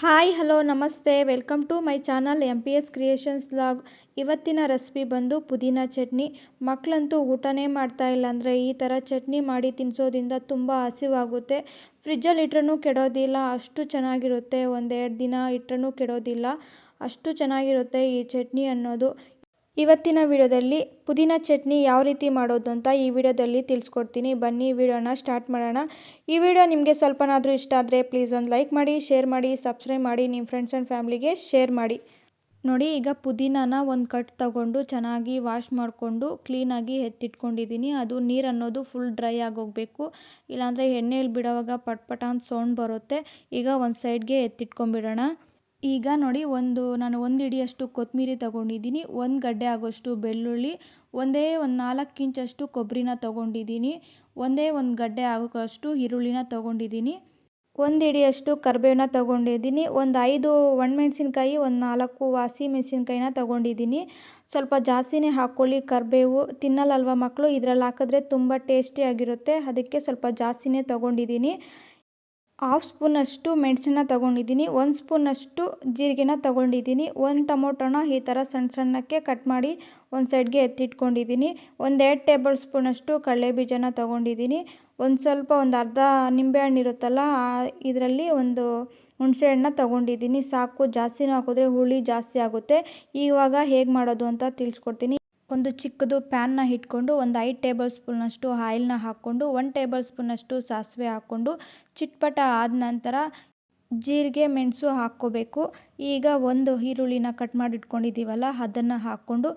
Hi, hello, ನಮಸ್ತೆ. Welcome to my channel M P S creations log ಇವತ್ತಿನ recipe ಬಂದು ಪುದೀನ ಚಟ್ನಿ. ಮಕ್ಕಳಂತೂ ಊಟನೇ ಮಾಡ್ತಾ ಇಲ್ಲ ಅಂದರೆ ಈ ಥರ ಚಟ್ನಿ ಮಾಡಿ ತಿನ್ನಿಸೋದ್ರಿಂದ ತುಂಬ ಹಸಿವಾಗುತ್ತೆ. ಫ್ರಿಜ್ಜಲ್ಲಿ ಇಟ್ರೂ ಕೆಡೋದಿಲ್ಲ, ಅಷ್ಟು ಚೆನ್ನಾಗಿರುತ್ತೆ. ಒಂದೆರಡು ದಿನ ಇಟ್ರೂ ಕೆಡೋದಿಲ್ಲ. ಅಷ್ಟು ಚೆನ್ನಾಗಿರುತ್ತೆ ಈ ಚಟ್ನಿ ಅನ್ನೋದು. ಇವತ್ತಿನ ವಿಡಿಯೋದಲ್ಲಿ ಪುದೀನ ಚಟ್ನಿ ಯಾವ ರೀತಿ ಮಾಡೋದು ಅಂತ ಈ ವಿಡಿಯೋದಲ್ಲಿ ತಿಳಿಸ್ಕೊಡ್ತೀನಿ. ಬನ್ನಿ, ವಿಡಿಯೋನ ಸ್ಟಾರ್ಟ್ ಮಾಡೋಣ. ಈ ವಿಡಿಯೋ ನಿಮಗೆ ಸ್ವಲ್ಪನಾದರೂ ಇಷ್ಟ ಆದರೆ ಪ್ಲೀಸ್ ಒಂದು ಲೈಕ್ ಮಾಡಿ ಶೇರ್ ಮಾಡಿ ಸಬ್ಸ್ಕ್ರೈಬ್ ಮಾಡಿ ನಿಮ್ಮ ಫ್ರೆಂಡ್ಸ್ ಆ್ಯಂಡ್ ಫ್ಯಾಮ್ಲಿಗೆ ಶೇರ್ ಮಾಡಿ. ನೋಡಿ, ಈಗ ಪುದೀನಾನ ಒಂದು ಕಟ್ ತಗೊಂಡು ಚೆನ್ನಾಗಿ ವಾಶ್ ಮಾಡಿಕೊಂಡು ಕ್ಲೀನಾಗಿ ಎತ್ತಿಟ್ಕೊಂಡಿದ್ದೀನಿ ಅದು ನೀರು ಅನ್ನೋದು ಫುಲ್ ಡ್ರೈ ಆಗೋಗಬೇಕು. ಇಲ್ಲಾಂದರೆ ಎಣ್ಣೆಯಲ್ಲಿ ಬಿಡೋವಾಗ ಪಟ್ ಪಟ ಅಂತ ಸೌಂಡ್ ಬರುತ್ತೆ. ಈಗ ಒಂದು ಸೈಡ್ಗೆ ಎತ್ತಿಟ್ಕೊಂಡ್ಬಿಡೋಣ. ಈಗ ನೋಡಿ ಒಂದು, ನಾನು ಒಂದು ಹಿಡಿಯಷ್ಟು ಕೊತ್ತಂಬರಿ ತೊಗೊಂಡಿದ್ದೀನಿ, ಒಂದು ಗಡ್ಡೆ ಆಗೋಷ್ಟು ಬೆಳ್ಳುಳ್ಳಿ, ಒಂದೇ ಒಂದು ನಾಲ್ಕು ಇಂಚಷ್ಟು ಕೊಬ್ಬರಿನ ತಗೊಂಡಿದ್ದೀನಿ, ಒಂದೇ ಒಂದು ಗಡ್ಡೆ ಆಗೋಷ್ಟು ಈರುಳ್ಳಿನ ತಗೊಂಡಿದ್ದೀನಿ, ಒಂದು ಹಿಡಿಯಷ್ಟು ಕರಿಬೇವನ್ನ ತೊಗೊಂಡಿದ್ದೀನಿ, ಒಂದು ಐದು ಒಣಮೆಣ್ಸಿನ್ಕಾಯಿ, ಒಂದು ನಾಲ್ಕು ವಾಸಿ ಮೆಣಸಿನ್ಕಾಯಿನ ತೊಗೊಂಡಿದ್ದೀನಿ. ಸ್ವಲ್ಪ ಜಾಸ್ತಿನೇ ಹಾಕ್ಕೊಳ್ಳಿ ಕರಿಬೇವು ತಿನ್ನಲ್ಲಲ್ವ ಮಕ್ಕಳು ಇದರಲ್ಲಿ ಹಾಕಿದ್ರೆ ತುಂಬ ಟೇಸ್ಟಿಯಾಗಿರುತ್ತೆ ಅದಕ್ಕೆ ಸ್ವಲ್ಪ ಜಾಸ್ತಿನೇ ತೊಗೊಂಡಿದ್ದೀನಿ. ಹಾಫ್ ಸ್ಪೂನಷ್ಟು ಮೆಣಸನ್ನ ತೊಗೊಂಡಿದ್ದೀನಿ, ಒಂದು ಸ್ಪೂನಷ್ಟು ಜೀರಿಗೆನ ತೊಗೊಂಡಿದ್ದೀನಿ, ಒಂದು ಟೊಮೊಟೊನ ಈ ಥರ ಸಣ್ಣ ಸಣ್ಣಕ್ಕೆ ಕಟ್ ಮಾಡಿ ಒಂದು ಸೈಡ್ಗೆ ಎತ್ತಿಟ್ಕೊಂಡಿದ್ದೀನಿ ಒಂದೆರಡು ಟೇಬಲ್ ಸ್ಪೂನಷ್ಟು ಕಡಲೆ ಬೀಜನ ತೊಗೊಂಡಿದ್ದೀನಿ, ಒಂದು ಸ್ವಲ್ಪ ಒಂದು ಅರ್ಧ ನಿಂಬೆಹಣ್ಣು ಇರುತ್ತಲ್ಲ ಇದರಲ್ಲಿ ಒಂದು ಹುಣಸೆಹಣ್ಣನ್ನ ತೊಗೊಂಡಿದ್ದೀನಿ, ಸಾಕು ಜಾಸ್ತಿನೂ ಹಾಕಿದ್ರೆ ಹುಳಿ ಜಾಸ್ತಿ ಆಗುತ್ತೆ, ಇವಾಗ ಹೇಗೆ ಮಾಡೋದು ಅಂತ ತಿಳಿಸ್ಕೊಡ್ತೀನಿ. ಒಂದು ಚಿಕ್ಕದು ಪ್ಯಾನ್ನ ಇಟ್ಕೊಂಡು ಒಂದು ಐದು ಟೇಬಲ್ ಸ್ಪೂನಷ್ಟು ಆಯಿಲ್ನ ಹಾಕ್ಕೊಂಡು, ಒಂದು ಟೇಬಲ್ ಸ್ಪೂನಷ್ಟು ಸಾಸಿವೆ ಹಾಕ್ಕೊಂಡು, ಚಿಟ್ಪಟ ಆದ ನಂತರ ಜೀರಿಗೆ, ಮೆಣಸು ಹಾಕ್ಕೋಬೇಕು. ಈಗ ಒಂದು ಈರುಳ್ಳಿನ ಕಟ್ ಮಾಡಿ ಇಟ್ಕೊಂಡಿದ್ದೀವಲ್ಲ ಅದನ್ನು ಹಾಕ್ಕೊಂಡು,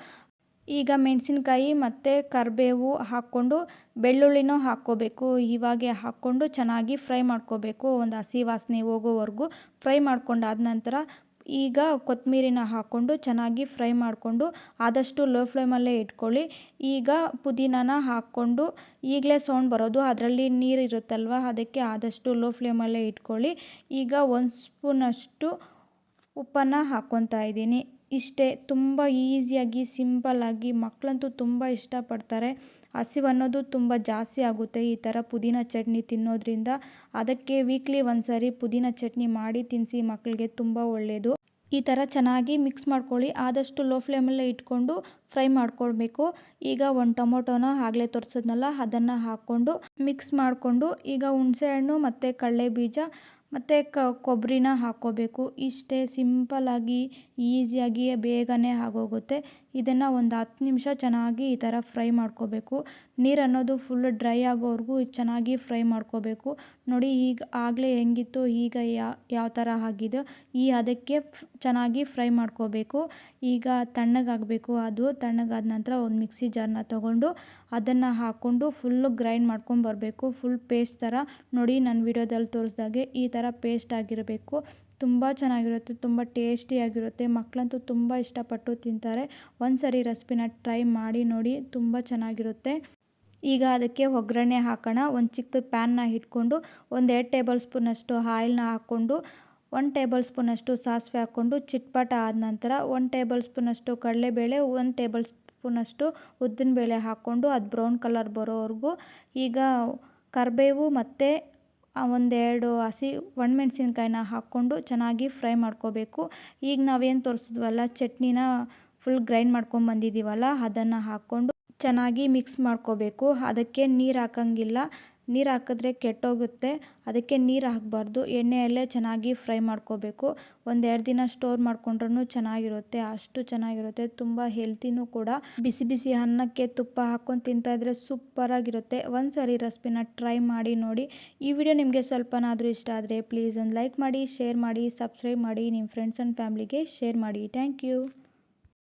ಈಗ ಮೆಣಸಿನ್ಕಾಯಿ ಮತ್ತು ಕರಿಬೇವು ಹಾಕ್ಕೊಂಡು, ಬೆಳ್ಳುಳ್ಳಿನೂ ಹಾಕ್ಕೋಬೇಕು. ಇವಾಗೆ ಹಾಕ್ಕೊಂಡು ಚೆನ್ನಾಗಿ ಫ್ರೈ ಮಾಡ್ಕೋಬೇಕು. ಒಂದು ಹಸಿ ವಾಸನೆ ಹೋಗೋವರೆಗೂ ಫ್ರೈ ಮಾಡ್ಕೊಂಡಾದ ನಂತರ ಈಗ ಕೊತ್ತಂಬರಿನ ಹಾಕ್ಕೊಂಡು ಚೆನ್ನಾಗಿ ಫ್ರೈ ಮಾಡಿಕೊಂಡು ಆದಷ್ಟು ಲೋ ಫ್ಲೇಮಲ್ಲೇ ಇಟ್ಕೊಳ್ಳಿ. ಈಗ ಪುದೀನಾನ ಹಾಕ್ಕೊಂಡು ಈಗಲೇ ಸೌಂಡ್ ಬರೋದು, ಅದರಲ್ಲಿ ನೀರು ಇರುತ್ತಲ್ವ, ಅದಕ್ಕೆ ಆದಷ್ಟು ಲೋ ಫ್ಲೇಮಲ್ಲೇ ಇಟ್ಕೊಳ್ಳಿ. ಈಗ ಒಂದು ಸ್ಪೂನಷ್ಟು ಉಪ್ಪನ್ನು ಹಾಕ್ಕೊತಾ ಇದ್ದೀನಿ. ಇಷ್ಟೇ, ತುಂಬ ಈಸಿಯಾಗಿ ಸಿಂಪಲ್ಲಾಗಿ ಮಕ್ಕಳಂತೂ ತುಂಬ ಇಷ್ಟಪಡ್ತಾರೆ. ಹಸಿವು ಅನ್ನೋದು ತುಂಬ ಜಾಸ್ತಿ ಆಗುತ್ತೆ ಈ ಥರ ಪುದೀನ ಚಟ್ನಿ ತಿನ್ನೋದ್ರಿಂದ. ಅದಕ್ಕೆ ವೀಕ್ಲಿ ಒಂದು ಸಾರಿ ಪುದೀನ ಚಟ್ನಿ ಮಾಡಿ ತಿನ್ನಿಸಿ ಮಕ್ಕಳಿಗೆ ತುಂಬ ಒಳ್ಳೆಯದು ಈ ಥರ ಚೆನ್ನಾಗಿ ಮಿಕ್ಸ್ ಮಾಡ್ಕೊಳ್ಳಿ. ಆದಷ್ಟು ಲೋ ಫ್ಲೇಮಲ್ಲೇ ಇಟ್ಕೊಂಡು ಫ್ರೈ ಮಾಡ್ಕೊಳ್ಬೇಕು. ಈಗ ಒಂದು ಟೊಮೊಟೊನ ಆಗಲೇ ತೋರಿಸಿದ್ನಲ್ಲ, ಅದನ್ನು ಹಾಕ್ಕೊಂಡು ಮಿಕ್ಸ್ ಮಾಡಿಕೊಂಡು ಈಗ ಹುಣಸೆಹಣ್ಣು ಮತ್ತು ಕಡಲೆ ಬೀಜ ಮತ್ತು ಕ ಕೊಬ್ಬರಿನ ಹಾಕ್ಕೋಬೇಕು. ಇಷ್ಟೇ ಸಿಂಪಲ್ಲಾಗಿ ಈಸಿಯಾಗಿ ಬೇಗನೆ ಆಗೋಗುತ್ತೆ ಇದನ್ನು ಒಂದು ಹತ್ತು ನಿಮಿಷ ಚೆನ್ನಾಗಿ ಈ ಥರ ಫ್ರೈ ಮಾಡ್ಕೋಬೇಕು. ನೀರು ಅನ್ನೋದು ಫುಲ್ ಡ್ರೈ ಆಗೋವರೆಗೂ ಚೆನ್ನಾಗಿ ಫ್ರೈ ಮಾಡ್ಕೋಬೇಕು. ನೋಡಿ ಈಗ ಆಗಲೇ ಹೆಂಗಿತ್ತು, ಈಗ ಯಾವ ಥರ ಆಗಿದೆ ಈ ಅದಕ್ಕೆ ಚೆನ್ನಾಗಿ ಫ್ರೈ ಮಾಡ್ಕೋಬೇಕು. ಈಗ ತಣ್ಣಗಾಗಬೇಕು ಅದು, ತಣ್ಣಗಾದ ನಂತರ ಒಂದು ಮಿಕ್ಸಿ ಜಾರ್ನ ತೊಗೊಂಡು ಅದನ್ನು ಹಾಕ್ಕೊಂಡು ಫುಲ್ಲು ಗ್ರೈಂಡ್ ಮಾಡ್ಕೊಂಡು ಬರಬೇಕು. ಫುಲ್ ಪೇಸ್ಟ್ ಥರ ನೋಡಿ ನನ್ನ ವಿಡಿಯೋದಲ್ಲಿ ತೋರಿಸ್ದಾಗೆ ಈ ಥರ ಪೇಸ್ಟ್ ಆಗಿರಬೇಕು. ತುಂಬ ಚೆನ್ನಾಗಿರುತ್ತೆ, ತುಂಬ ಟೇಸ್ಟಿಯಾಗಿರುತ್ತೆ. ಮಕ್ಕಳಂತೂ ತುಂಬ ಇಷ್ಟಪಟ್ಟು ತಿಂತಾರೆ. ಒಂದು ಸರಿ ರೆಸಿಪಿನ ಟ್ರೈ ಮಾಡಿ ನೋಡಿ, ತುಂಬ ಚೆನ್ನಾಗಿರುತ್ತೆ. ಈಗ ಅದಕ್ಕೆ ಒಗ್ಗರಣೆ ಹಾಕೋಣ. ಒಂದು ಚಿಕ್ಕ ಪ್ಯಾನ್ನ ಇಟ್ಕೊಂಡು ಒಂದು ಎರಡು ಟೇಬಲ್ ಸ್ಪೂನಷ್ಟು ಆಯಿಲ್ನ ಹಾಕ್ಕೊಂಡು, ಒಂದು ಟೇಬಲ್ ಸ್ಪೂನಷ್ಟು ಸಾಸಿವೆ ಹಾಕ್ಕೊಂಡು ಚಿಟ್ಪಟ ಆದ ನಂತರ ಒಂದು ಟೇಬಲ್ ಸ್ಪೂನಷ್ಟು ಕಡಲೆಬೇಳೆ, ಒಂದು ಟೇಬಲ್ ಸ್ಪೂನಷ್ಟು ಉದ್ದಿನಬೇಳೆ ಹಾಕ್ಕೊಂಡು ಅದು ಬ್ರೌನ್ ಕಲರ್ ಬರೋವರೆಗೂ. ಈಗ ಕರಿಬೇವು ಮತ್ತು ಒಂದೆರಡು ಹಸಿ ಒಣಮೆಣ್ಸಿನ್ಕಾಯಿನ ಹಾಕ್ಕೊಂಡು ಚೆನ್ನಾಗಿ ಫ್ರೈ ಮಾಡ್ಕೋಬೇಕು. ಈಗ ನಾವೇನು ತೋರಿಸಿದ್ವಲ್ಲ, ಚಟ್ನಿನ ಫುಲ್ ಗ್ರೈಂಡ್ ಮಾಡ್ಕೊಂಡು ಬಂದಿದ್ದೀವಲ್ಲ ಅದನ್ನು ಹಾಕ್ಕೊಂಡು ಚೆನ್ನಾಗಿ ಮಿಕ್ಸ್ ಮಾಡ್ಕೋಬೇಕು. ಅದಕ್ಕೆ ನೀರು ಹಾಕಂಗಿಲ್ಲ. ನೀರು ಹಾಕಿದ್ರೆ ಕೆಟ್ಟೋಗುತ್ತೆ. ಅದಕ್ಕೆ ನೀರು ಹಾಕಬಾರ್ದು. ಎಣ್ಣೆಯಲ್ಲೇ ಚೆನ್ನಾಗಿ ಫ್ರೈ ಮಾಡ್ಕೋಬೇಕು. ಒಂದೆರಡು ದಿನ ಸ್ಟೋರ್ ಮಾಡ್ಕೊಂಡ್ರೂ ಚೆನ್ನಾಗಿರುತ್ತೆ. ಅಷ್ಟು ಚೆನ್ನಾಗಿರುತ್ತೆ. ತುಂಬ ಹೆಲ್ತಿನೂ ಕೂಡ. ಬಿಸಿ ಬಿಸಿ ಅನ್ನಕ್ಕೆ ತುಪ್ಪ ಹಾಕ್ಕೊಂಡು ತಿಂತಾಯಿದ್ರೆ ಸೂಪರಾಗಿರುತ್ತೆ. ಒಂದು ಸಾರಿ ರೆಸಿಪಿನ ಟ್ರೈ ಮಾಡಿ ನೋಡಿ. ಈ ವಿಡಿಯೋ ನಿಮಗೆ ಸ್ವಲ್ಪನಾದರೂ ಇಷ್ಟ ಆದರೆ ಪ್ಲೀಸ್ ಒಂದು ಲೈಕ್ ಮಾಡಿ, ಶೇರ್ ಮಾಡಿ, ಸಬ್ಸ್ಕ್ರೈಬ್ ಮಾಡಿ. ನಿಮ್ಮ ಫ್ರೆಂಡ್ಸ್ ಆ್ಯಂಡ್ ಫ್ಯಾಮ್ಲಿಗೆ ಶೇರ್ ಮಾಡಿ. Thank you.